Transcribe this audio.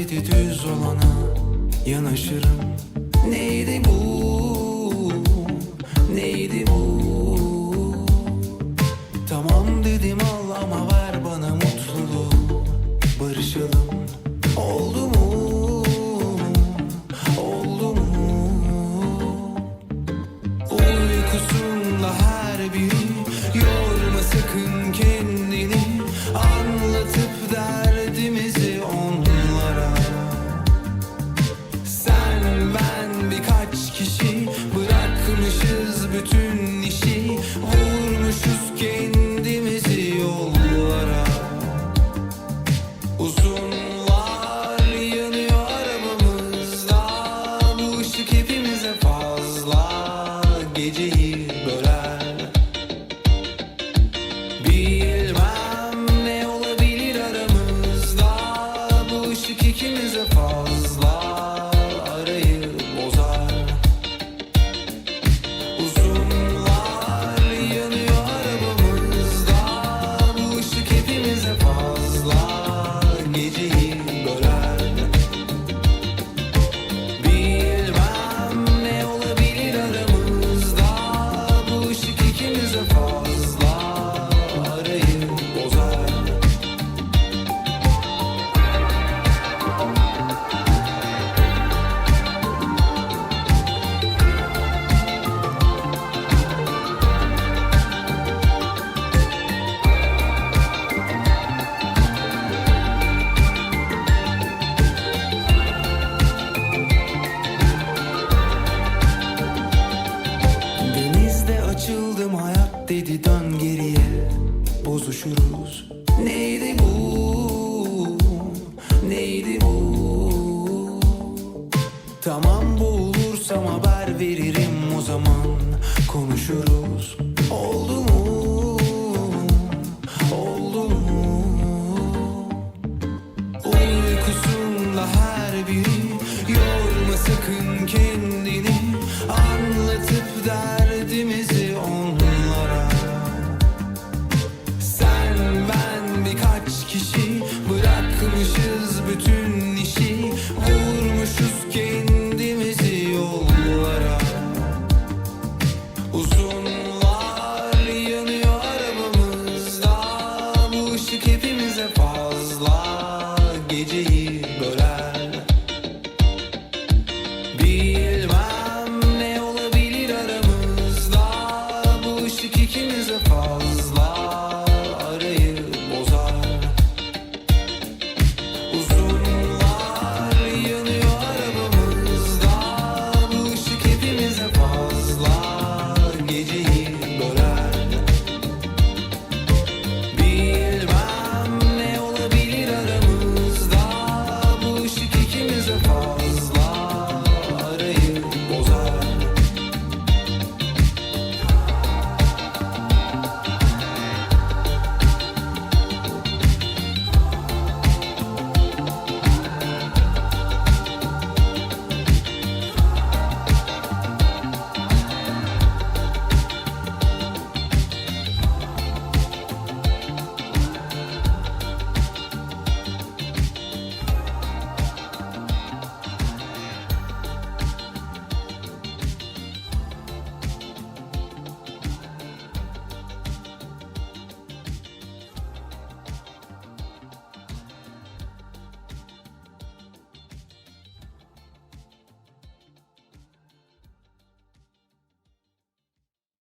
Hareketi düz olana yanaşırım? Neydi bu bütün işi olur. tutuşuruz Neydi bu? Neydi bu? Tamam bulursam haber veririm o zaman konuşuruz Oldu mu? Oldu mu? Uykusunda her biri yorma sakın kendini